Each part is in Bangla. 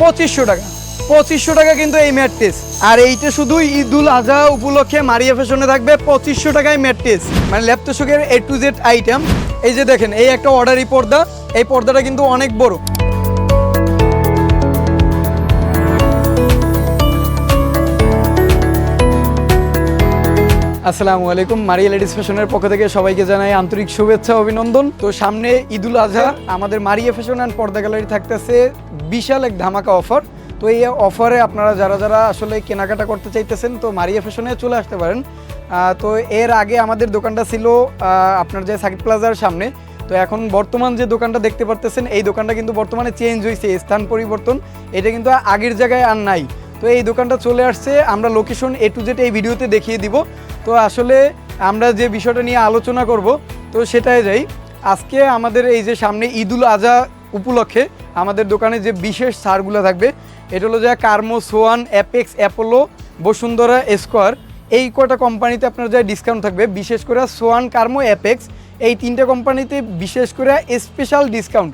পঁচিশশো টাকা। পঁচিশশো টাকা কিন্তু এই ম্যাট্রেস আর এইটা শুধু ঈদুল আজহা উপলক্ষে মারিয়া ফ্যাশনে থাকবে পঁচিশশো টাকায় ম্যাট্রেস মানে ল্যাপটপের এ টু জেড আইটেম এই যে দেখেন, এই একটা অর্ডারই পর্দা। এই পর্দাটা কিন্তু অনেক বড়। আসসালামু আলাইকুম। মারিয়া লেডিস ফ্যাশনের পক্ষ থেকে সবাইকে জানাই আন্তরিক শুভেচ্ছা, অভিনন্দন। তো সামনে ঈদুল আজহা, আমাদের Maria fashion and Porda gallery থাকতেছে বিশাল এক ধামাকা অফার। তো এই অফারে আপনারা যারা যারা আসলে কেনাকাটা করতে চাইতেছেন, তো মারিয়া ফ্যাশনে চলে আসতে পারেন। তো এর আগে আমাদের দোকানটা ছিল আপনার যে সাকিব প্লাজার সামনে। তো এখন বর্তমান যে দোকানটা দেখতে পারতেছেন, এই দোকানটা কিন্তু বর্তমানে চেঞ্জ হয়েছে স্থান পরিবর্তন। এটা কিন্তু আগের জায়গায় আর নাই। তো এই দোকানটা চলে আসছে, আমরা লোকেশন এ টু জেড এই ভিডিওতে দেখিয়ে দিব। তো আসলে আমরা যে বিষয়টা নিয়ে আলোচনা করব, তো সেটাই যাই। আজকে আমাদের এই যে সামনে ঈদুল আজহা উপলক্ষে আমাদের দোকানে যে বিশেষ সারগুলো থাকবে, এটা হলো যে Karmo, Swan, Apex, Apollo, Bashundhara Square. এই কটা কোম্পানিতে আপনার যা ডিসকাউন্ট থাকবে, বিশেষ করে সোয়ান, কার্মো, অ্যাপেক্স, এই তিনটে কোম্পানিতে বিশেষ করে স্পেশাল ডিসকাউন্ট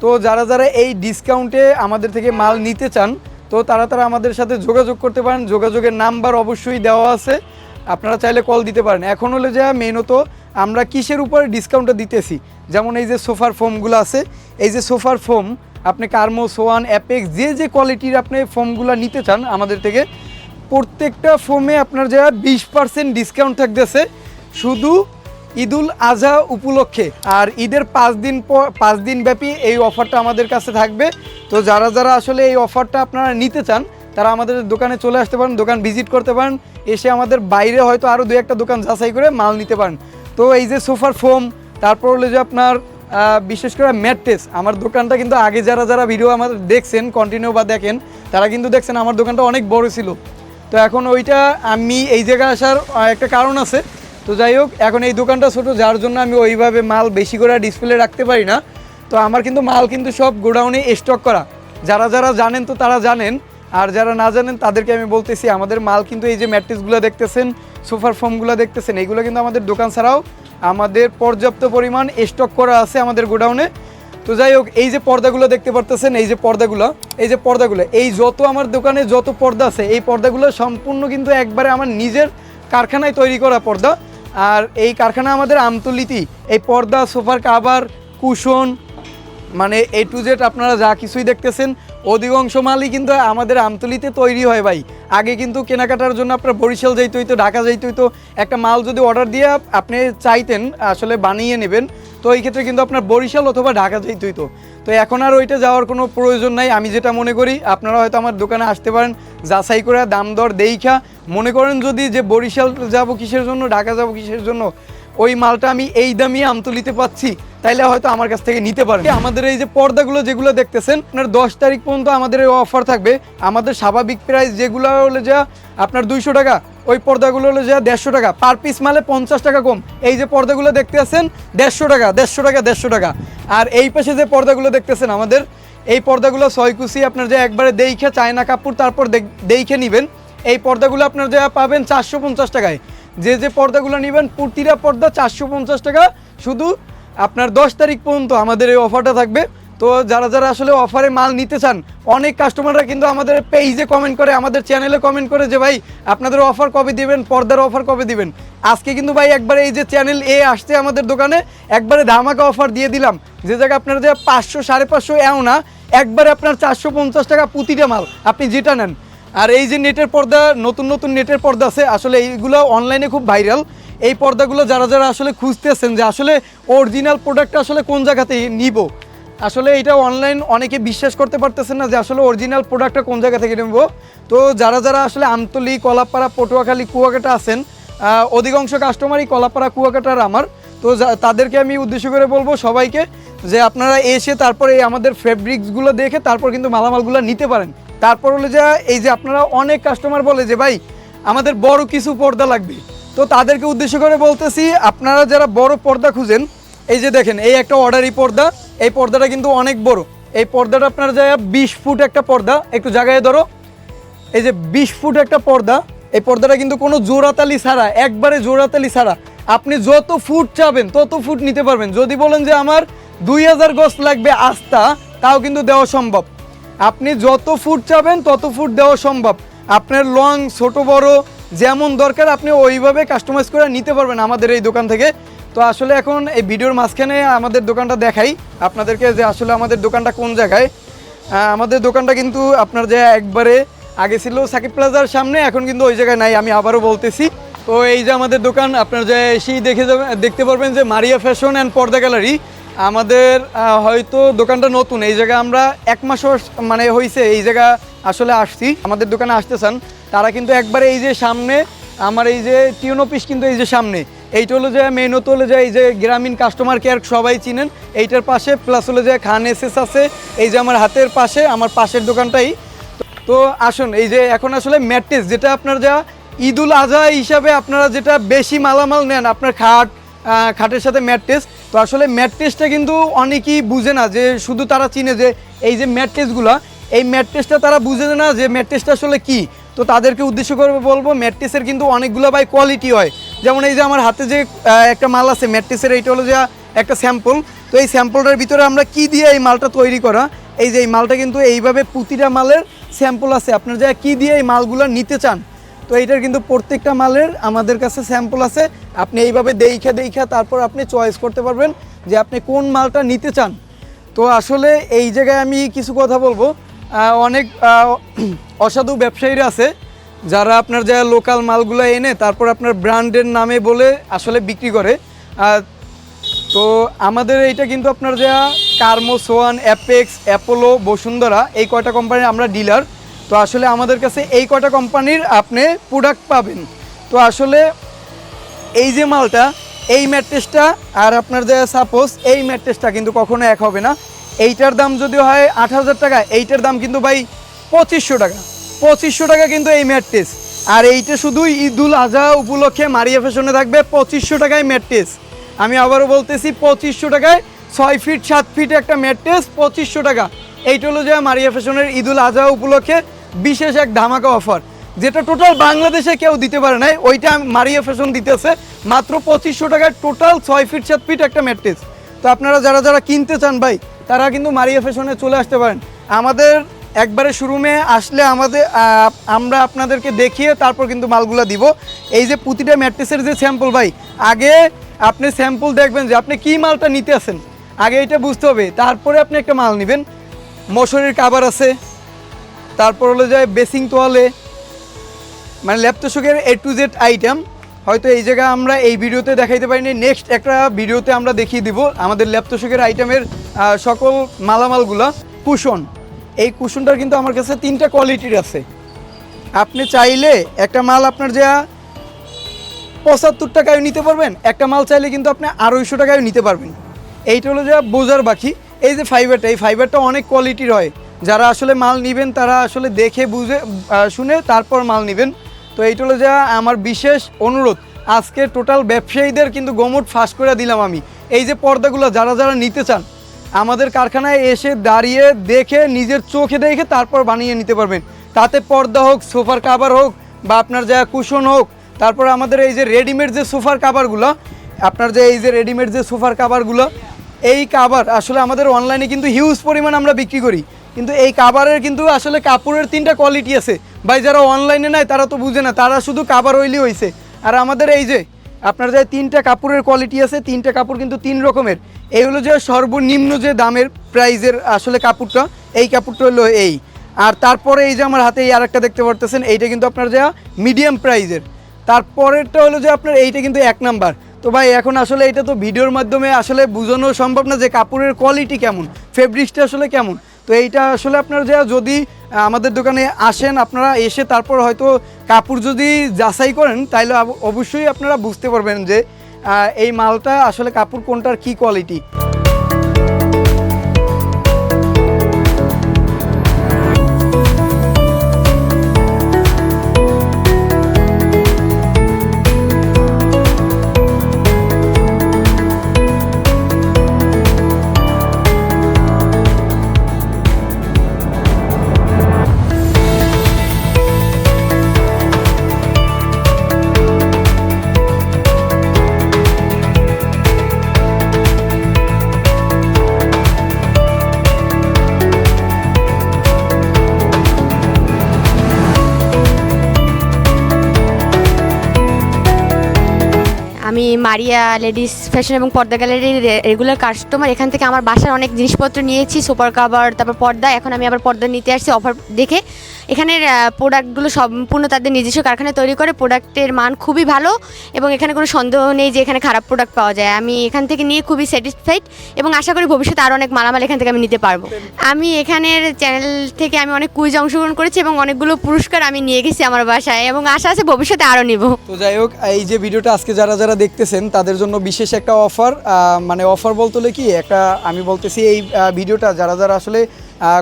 তো যারা যারা এই ডিসকাউন্টে আমাদের থেকে মাল নিতে চান তো তারা তারা আমাদের সাথে যোগাযোগ করতে পারেন। যোগাযোগের নাম্বার অবশ্যই দেওয়া আছে। আপনারা চাইলে কল দিতে পারেন। এখন হলে যা মেনত আমরা কিসের উপরে ডিসকাউন্টটা দিতেছি? যেমন এই যে সোফার ফোমগুলো আছে, এই যে সোফার ফোম আপনি কার্মো সোয়ান অ্যাপেক্স যে যে কোয়ালিটির আপনি ফোমগুলো নিতে চান আমাদের থেকে, প্রত্যেকটা ফোমে আপনার যা বিশ পার্সেন্ট ডিসকাউন্ট থাকতেছে। শুধু ঈদুল আজহা উপলক্ষে। আর ঈদের পাঁচ দিন পর পাঁচ দিন ব্যাপী এই অফারটা আমাদের কাছে থাকবে। তো যারা যারা আসলে এই অফারটা আপনারা নিতে চান, তারা আমাদের দোকানে চলে আসতে পারেন, দোকান ভিজিট করতে পারেন। এসে আমাদের বাইরে হয়তো আরও দু একটা দোকান যাচাই করে মাল নিতে পারেন। তো এই যে সোফার ফোম, তারপর হলো যে আপনার বিশেষ করে ম্যাট্রেস আমার দোকানটা কিন্তু আগে যারা যারা ভিডিও আমাদের দেখছেন কন্টিনিউ বা দেখেন, তারা কিন্তু দেখছেন আমার দোকানটা অনেক বড় ছিল। তো এখন ওইটা আমি এই জায়গায় আসার একটা কারণ আছে। তো যাই হোক, এখন এই দোকানটা ছোট, যার জন্য আমি ওইভাবে মাল বেশি করে ডিসপ্লে রাখতে পারি না। তো আমার কিন্তু মাল কিন্তু সব গোডাউনে স্টক করা। যারা যারা জানেন তো তারা জানেন। আর যারা না জানেন, তাদেরকে আমি বলতেছি, আমাদের মাল কিন্তু এই যে ম্যাট্রিক্সগুলো দেখতেছেন সুপার ফর্মগুলো দেখতেছেন এইগুলো কিন্তু আমাদের দোকান ছাড়াও আমাদের পর্যাপ্ত পরিমাণ স্টক করা আছে আমাদের গোডাউনে। তো যাই হোক, এই যে পর্দাগুলো দেখতে পারতেছেন, এই যে পর্দাগুলো, এই যে পর্দাগুলো, এই যত আমার দোকানে যত পর্দা আছে, এই পর্দাগুলো সম্পূর্ণ কিন্তু একবারে আমার নিজের কারখানায় তৈরি করা পর্দা। আর এই কারখানা আমাদের আমতলিতি এই পর্দা, সোফার কাভার কুশন মানে এ টু জেড আপনারা যা কিছুই দেখতেছেন, অধিকাংশ মালই কিন্তু আমাদের আমতলিতে তৈরি হয় ভাই। আগে কিন্তু কেনাকাটার জন্য আপনার বরিশাল যাইতে হইতো, ঢাকা যাইতে হইতো। একটা মাল যদি অর্ডার দিয়ে আপনি চাইতেন, আসলে বানিয়ে নেবেন তো এই ক্ষেত্রে কিন্তু আপনার বরিশাল অথবা ঢাকা যাইতে হইতো তো এখন আর ওইটা যাওয়ার কোনো প্রয়োজন নাই। আমি যেটা মনে করি, আপনারা হয়তো আমার দোকানে আসতে পারেন, যাচাই করে দাম দর দেইখা। মনে করেন যদি যে বরিশাল যাব কিসের জন্য, ঢাকা যাব কিসের জন্য, ওই মালটা আমি এই দামই আমতলিতে পাচ্ছি, তাইলে হয়তো আমার কাছ থেকে নিতে পারেন আমাদের এই যে পর্দাগুলো যেগুলো দেখতেছেন, আপনার দশ তারিখ পর্যন্ত আমাদের অফার থাকবে। আমাদের স্বাভাবিক প্রাইস যেগুলো হলে যা আপনার দুইশো টাকা ওই পর্দাগুলো হলো যে দেড়শো টাকা। পার পিস মালে পঞ্চাশ টাকা কম। এই যে পর্দাগুলো দেখতে আছেন, দেড়শো টাকা দেড়শো টাকা দেড়শো টাকা। আর এই পাশে যে পর্দাগুলো দেখতেছেন আমাদের, এই পর্দাগুলো ছয়কুচি আপনার যে একবারে দেইখে চায়না কাপড়, তারপর দেইখে নেবেন। এই পর্দাগুলো আপনার যা পাবেন চারশো পঞ্চাশ টাকায়। যে যে পর্দাগুলো নেবেন, প্রতিটা পর্দা চারশো পঞ্চাশ টাকা। শুধু আপনার দশ তারিখ পর্যন্ত আমাদের এই অফারটা থাকবে। তো যারা যারা আসলে অফারে মাল নিতে চান, অনেক কাস্টমাররা কিন্তু আমাদের পেজে কমেন্ট করে, আমাদের চ্যানেলে কমেন্ট করে যে, ভাই, আপনাদের অফার কবে দিবেন? পর্দার অফার কবে দিবেন? আজকে কিন্তু ভাই একবারে এই যে চ্যানেল এ আসছে আমাদের দোকানে, একবারে ধামাকা অফার দিয়ে দিলাম। যে জায়গায় আপনারা যে পাঁচশো, সাড়ে পাঁচশো এও না, একবারে আপনার চারশো পঞ্চাশ টাকা প্রতিটা মাল আপনি যেটা নেন। আর এই যে নেটের পর্দা, নতুন নতুন নেটের পর্দা আছে, আসলে এইগুলো অনলাইনে খুব ভাইরাল এই পর্দাগুলো যারা যারা আসলে খুঁজতেছেন যে, আসলে অরিজিনাল প্রোডাক্ট আসলে কোন জায়গাতে নিব? আসলে এটা অনলাইন অনেকে বিশ্বাস করতে পারতেছেন না যে আসলে অরিজিনাল প্রোডাক্টটা কোন জায়গা থেকে নেব। তো যারা যারা আসলে আমতলি, কলাপাড়া, পটুয়াখালী, কুয়াকাটা আছেন অধিকাংশ কাস্টমারই কলাপাড়া কুয়াকাটার আমার। তো তাদেরকে আমি উদ্দেশ্য করে বলব সবাইকে যে আপনারা এসে তারপরে এই আমাদের ফেব্রিক্সগুলো দেখে তারপর কিন্তু মালামালগুলো নিতে পারেন। তারপর হলো যে এই যে আপনারা অনেক কাস্টমার বলে যে, ভাই, আমাদের বড় কিছু পর্দা লাগবে। তো তাদেরকে উদ্দেশ্য করে বলতেছি, আপনারা যারা বড় পর্দা খুঁজেন এই যে দেখেন, এই একটা অর্ডারি পর্দা, এই পর্দাটা কিন্তু অনেক বড়। এই পর্দাটা আপনার যায় বিশ ফুট একটা পর্দা, একটু জায়গায় ধরো। এই যে বিশ ফুট একটা পর্দা, এই পর্দাটা কিন্তু কোনো জোড়াতালি ছাড়া, একবারে জোড়াতালি ছাড়া। আপনি যত ফুট চাবেন, তত ফুট নিতে পারবেন। যদি বলেন যে আমার দুই হাজার গজ লাগবে আস্থা, তাও কিন্তু দেওয়া সম্ভব। আপনি যত ফুট চাবেন, তত ফুট দেওয়া সম্ভব। আপনার লং ছোট, বড়, যেমন দরকার, আপনি ওইভাবে কাস্টমাইজ করে নিতে পারবেন আমাদের এই দোকান থেকে। তো আসলে এখন এই ভিডিওর মাঝখানে আমাদের দোকানটা দেখাই আপনাদেরকে যে আসলে আমাদের দোকানটা কোন জায়গায়। আমাদের দোকানটা কিন্তু আপনার যে একবারে আগে ছিল সাকিব প্লাজার সামনে, এখন কিন্তু ওই জায়গায় নাই, আমি আবারও বলতেছি। তো এই যে আমাদের দোকান, আপনার যে এসেই দেখে যাবেন দেখতে পারবেন যে Maria fashion and Porda gallery. আমাদের হয়তো দোকানটা নতুন, এই জায়গায় আমরা এক মাসও মানে হয়েছে এই জায়গা আসলে আসছি। আমাদের দোকানে আসতে চান তারা কিন্তু একবারে এই যে সামনে, আমার এই যে টিউন অফিস কিন্তু এই যে সামনে। এইটা হলো যে মেইনত হলো যে এই যে গ্রামীণ কাস্টমার কেয়ার সবাই চিনেন, এইটার পাশে প্লাস হলো যে খান এসএস আছে, এই যে আমার হাতের পাশে, আমার পাশের দোকানটাই। তো আসুন, এই যে এখন আসলে ম্যাট্রেস, যেটা আপনার যা ঈদুল আজহা হিসাবে আপনারা যেটা বেশি মালামাল নেন, আপনার খাট খাটের সাথে ম্যাট্রেস, তো আসলে ম্যাট্রেসটা কিন্তু অনেকেই বুঝে না যে শুধু তারা চিনে যে এই যে ম্যাট্রেসগুলো, এই ম্যাট্রেসটা তারা বুঝে না যে ম্যাট্রেসটা আসলে কি। তো তাদেরকে উদ্দেশ্য করে বলব, ম্যাট্রেসের কিন্তু অনেকগুলো বাই কোয়ালিটি হয়। যেমন এই যে আমার হাতে যে একটা মাল আছে ম্যাট্রেসের এইটা হলো যে একটা স্যাম্পল তো এই স্যাম্পলটার ভিতরে আমরা কি দিয়ে এই মালটা তৈরি করা? এই যে এই মালটা কিন্তু এইভাবে প্রতিটা মালের স্যাম্পল আছে। আপনার যা কি দিয়ে এই মালগুলো নিতে চান, তো এইটার কিন্তু প্রত্যেকটা মালের আমাদের কাছে স্যাম্পল আছে। আপনি এইভাবে দেইখা দেইখা তারপর আপনি চয়েস করতে পারবেন যে আপনি কোন মালটা নিতে চান। তো আসলে এই জায়গায় আমি কিছু কথা বলব। অনেক অসাধু ব্যবসায়ীরা আছে। যারা আপনার যা লোকাল মালগুলো এনে তারপর আপনার ব্র্যান্ডের নামে বলে আসলে বিক্রি করে। তো আমাদের এইটা কিন্তু আপনার যা Karmo, Swan, Apex, Apollo, Bashundhara এই কয়টা কোম্পানির আমরা ডিলার। তো আসলে আমাদের কাছে এই কয়টা কোম্পানির আপনি প্রোডাক্ট পাবেন। তো আসলে এই যে মালটা, এই ম্যাট্রেসটা আর আপনার যে সাপোজ এই ম্যাট্রেসটা কিন্তু কখনো এক হবে না। এইটার দাম যদি হয় আট হাজার টাকা, এইটার দাম কিন্তু ভাই পঁচিশশো টাকা। পঁচিশশো টাকা কিন্তু এই ম্যাট্রেস আর এইটা শুধু ঈদুল আজহা উপলক্ষে মারিয়া ফ্যাশনে থাকবে পঁচিশশো টাকায় ম্যাট্রেস আমি আবারও বলতেছি, পঁচিশশো টাকায় ছয় ফিট, সাত ফিট একটা ম্যাট্রেস পঁচিশশো টাকা। এইটা হলো যে মারিয়া ফ্যাশনের ঈদুল আজহা উপলক্ষে বিশেষ এক ধামাকা অফার, যেটা টোটাল বাংলাদেশে কেউ দিতে পারে নাই। ওইটা মারিয়া ফ্যাশন দিতেছে, মাত্র পঁচিশশো টাকায় টোটাল ছয় ফিট, সাত ফিট একটা ম্যাট্রেস তো আপনারা যারা যারা কিনতে চান ভাই, তারা কিন্তু মারিয়া ফ্যাশনে চলে আসতে পারেন। আমাদের একবারে শোরুমে আসলে আমাদের আমরা আপনাদেরকে দেখিয়ে তারপর কিন্তু মালগুলো দিব। এই যে প্রতিটা ম্যাট্রেসের যে স্যাম্পল ভাই, আগে আপনি স্যাম্পল দেখবেন যে আপনি কি মালটা নিতে আসেন আগে এটা বুঝতে হবে, তারপরে আপনি একটা মাল নেবেন। মশারির কাবার আছে, তারপর হলো যায় বেসিং তোয়ালে মানে ল্যাপটপের এ টু জেড আইটেম হয়তো এই জায়গায় আমরা এই ভিডিওতে দেখাইতে পারিনি নেক্সট একটা ভিডিওতে আমরা দেখিয়ে দিব আমাদের ল্যাপটপের আইটেমের সকল মালামালগুলো। কুশন। এই কুশনটার কিন্তু আমার কাছে তিনটা কোয়ালিটির আছে। আপনি চাইলে একটা মাল আপনার যা পঁচাত্তর টাকায় নিতে পারবেন, একটা মাল চাইলে কিন্তু আপনি আড়াইশো টাকায় নিতে পারবেন। এইটা হলো যা বোঝার বাকি। এই যে ফাইবারটা এই ফাইবারটা অনেক কোয়ালিটির হয়। যারা আসলে মাল নেবেন, তারা আসলে দেখে, বুঝে শুনে তারপর মাল নেবেন। তো এইটা হলো যা আমার বিশেষ অনুরোধ। আজকে টোটাল ব্যবসায়ীদের কিন্তু গোমট ফাঁস করে দিলাম আমি। এই যে পর্দাগুলো, যারা যারা নিতে চান আমাদের কারখানায় এসে দাঁড়িয়ে দেখে, নিজের চোখে দেখে তারপর বানিয়ে নিতে পারবেন। তাতে পর্দা হোক, সোফার কাভার হোক বা আপনার যা কুশন হোক, তারপর আমাদের এই যে রেডিমেড যে সোফার কাভারগুলো আপনার যে এই যে রেডিমেড যে সোফার কাভারগুলো এই কাভার আসলে আমাদের অনলাইনে কিন্তু হিউজ পরিমাণ আমরা বিক্রি করি। কিন্তু এই কাভারের কিন্তু আসলে কাপড়ের তিনটা কোয়ালিটি আছে। ভাই, যারা অনলাইনে নেয় তারা তো বুঝে না, তারা শুধু কাভার ওইলি হয়েছে আর আমাদের এই যে আপনার যে তিনটা কাপড়ের কোয়ালিটি আছে, তিনটা কাপড় কিন্তু তিন রকমের। এই হলো যে সর্বনিম্ন যে দামের প্রাইজের আসলে কাপড়টা, এই কাপড়টা হলো এই। আর তারপরে এই যে আমার হাতে এই আরেকটা দেখতে পারতেছেন, এইটা কিন্তু আপনার যা মিডিয়াম প্রাইজের তারপরেরটা হলো যে আপনার এইটা কিন্তু এক নাম্বার। তো ভাই, এখন আসলে এটা তো ভিডিওর মাধ্যমে আসলে বোঝানো সম্ভব না যে কাপড়ের কোয়ালিটি কেমন ফেব্রিক্সটা আসলে কেমন। তো এইটা আসলে আপনারা যা যদি আমাদের দোকানে আসেন, আপনারা এসে তারপর হয়তো কাপড় যদি যাচাই করেন তাহলে অবশ্যই আপনারা বুঝতে পারবেন যে এই মালটা আসলে কাপড় কোনটার কি কোয়ালিটি আমি মারিয়া লেডিস ফ্যাশন এবং পর্দা গ্যালারির রেগুলার কাস্টমার এখান থেকে আমার বাসার অনেক জিনিসপত্র নিয়েছি সুপার কাভার তারপর পর্দা। এখন আমি আবার পর্দা নিতে আসছি অফার দেখে। এখানের প্রোডাক্টগুলো সম্পূর্ণ তাদের নিজস্ব কারখানায় তৈরি করে প্রোডাক্টের মান খুবই ভালো এবং এখানে কোনো সন্দেহ নেই যে এখানে খারাপ প্রোডাক্ট পাওয়া যায়। আমি এখান থেকে নিয়ে খুবই স্যাটিসফাইড এবং আশা করি ভবিষ্যতে আরও অনেক মালামাল এখান থেকে আমি নিতে পারব। আমি এখানের চ্যানেল থেকে আমি অনেক কুইজ অংশগ্রহণ করেছি এবং অনেকগুলো পুরস্কার আমি নিয়ে গেছি আমার বাসায় এবং আশা আছে ভবিষ্যতে আরও নিব। তো যাই হোক, এই যে ভিডিওটা আজকে যারা যারা দেখতেছেন, তাদের জন্য বিশেষ একটা অফার মানে অফার বলতে হলে কি? একটা, আমি বলতেছি এই ভিডিওটা যারা যারা আসলে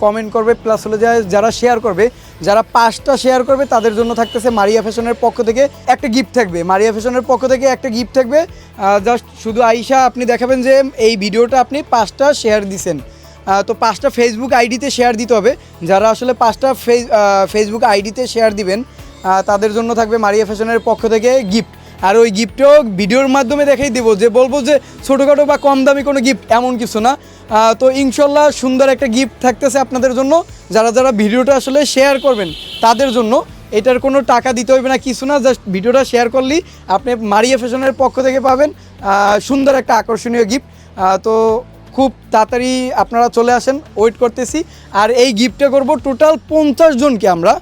কমেন্ট করবে প্লাস হলে যারা শেয়ার করবে, যারা পাঁচটা শেয়ার করবে, তাদের জন্য থাকতেছে মারিয়া ফ্যাশনের পক্ষ থেকে একটা গিফট থাকবে। মারিয়া ফ্যাশনের পক্ষ থেকে একটা গিফট থাকবে। জাস্ট শুধু আইসা আপনি দেখাবেন যে এই ভিডিওটা আপনি পাঁচটা শেয়ার দিছেন। তো পাঁচটা ফেসবুক আইডিতে শেয়ার দিতে হবে। যারা আসলে পাঁচটা ফেস- ফেসবুক আইডিতে শেয়ার দিবেন তাদের জন্য থাকবে মারিয়া ফ্যাশনের পক্ষ থেকে গিফট আর ওই গিফটও ভিডিওর মাধ্যমে দেখাই দেবো যে, বলব যে ছোটোখাটো বা কম দামি কোনো গিফট এমন কিছু না। তো ইনশাল্লাহ সুন্দর একটা গিফট থাকতেছে আপনাদের জন্য। যারা যারা ভিডিওটা আসলে শেয়ার করবেন, তাদের জন্য। এটার কোনো টাকা দিতে হবে না, কিছু না জাস্ট ভিডিওটা শেয়ার করলেই আপনি মারিয়া ফ্যাশনের পক্ষ থেকে পাবেন সুন্দর একটা আকর্ষণীয় গিফট তো খুব তাড়াতাড়ি আপনারা চলে আসেন ওয়েট করতেছি। আর এই গিফটটা করব টোটাল পঞ্চাশ জনকে আমরা।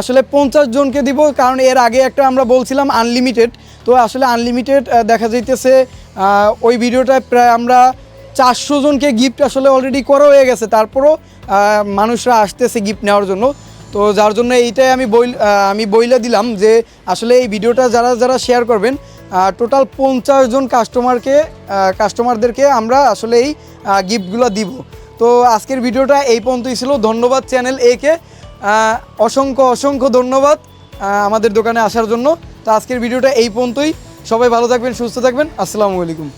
আসলে পঞ্চাশ জনকে দিব, কারণ এর আগে একটা আমরা বলছিলাম আনলিমিটেড তো আসলে আনলিমিটেড দেখা যাইতেছে ওই ভিডিওটায় প্রায় আমরা চারশো জনকে গিফট আসলে অলরেডি করা হয়ে গেছে। তারপরও মানুষরা আসতেছে গিফট নেওয়ার জন্য। তো যার জন্য এইটাই আমি বই আমি বইলে দিলাম যে, আসলে এই ভিডিওটা যারা যারা শেয়ার করবেন টোটাল পঞ্চাশ জন কাস্টমারকে কাস্টমারদেরকে আমরা আসলে এই গিফটগুলো দিব। তো আজকের ভিডিওটা এই পর্যন্তই ছিল। ধন্যবাদ চ্যানেল একে অসংখ্য অসংখ্য ধন্যবাদ আমাদের দোকানে আসার জন্য। তো আজকের ভিডিওটা এই পর্যন্তই। সবাই ভালো থাকবেন, সুস্থ থাকবেন। আসসালামু আলাইকুম।